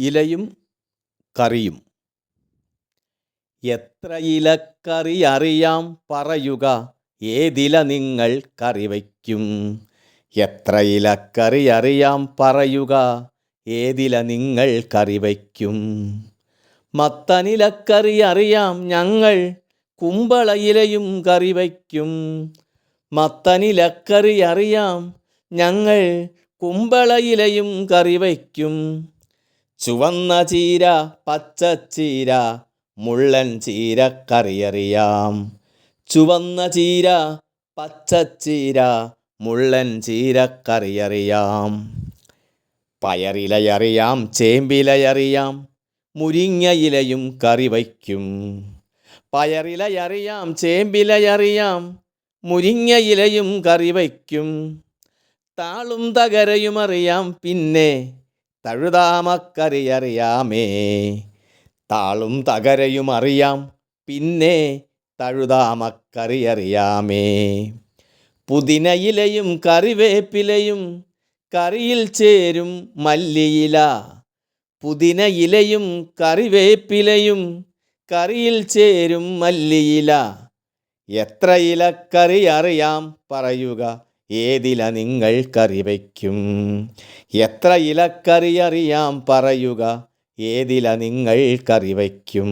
ഇലയും കറിയും. എത്ര ഇലക്കറി അറിയാം പറയുക. ഏതില നിങ്ങൾ കറി വയ്ക്കും? എത്ര ഇലക്കറി അറിയാം പറയുക. ഏതില നിങ്ങൾ കറി വയ്ക്കും? മത്തനിലക്കറി അറിയാം ഞങ്ങൾ. കുമ്പള ഇലയും കറി വയ്ക്കും. മത്തനിലക്കറി അറിയാം ഞങ്ങൾ. കുമ്പള ഇലയും കറി വയ്ക്കും. ചുവന്ന ചീര പച്ചച്ചീര മുള്ളൻ ചീര കറിയറിയാം. ചുവന്ന ചീര പച്ചച്ചീര മുള്ളൻ ചീര കറിയറിയാം. പയറിലയറിയാം ചേമ്പിലയറിയാം മുരിങ്ങയിലയും കറി വയ്ക്കും. പയറിലയറിയാം ചേമ്പിലയറിയാം മുരിങ്ങയിലയും കറി വയ്ക്കും. താളും തകരയും അറിയാം പിന്നെ തഴുതാമക്കറി അറിയാമേ താളും തകരയും അറിയാം പിന്നെ തഴുതാമക്കറിയറിയാമേ. പുതിനയിലയും കറിവേപ്പിലയും കറിയിൽ ചേരും മല്ലിയില. പുതിനയിലയും കറിവേപ്പിലയും കറിയിൽ ചേരും മല്ലിയില. എത്ര ഇലക്കറി അറിയാം പറയുക. ഏതില നിങ്ങൾ കറി വയ്ക്കും എത്ര ഇലക്കറി അറിയാം പറയുക. ഏതില നിങ്ങൾ കറി വയ്ക്കും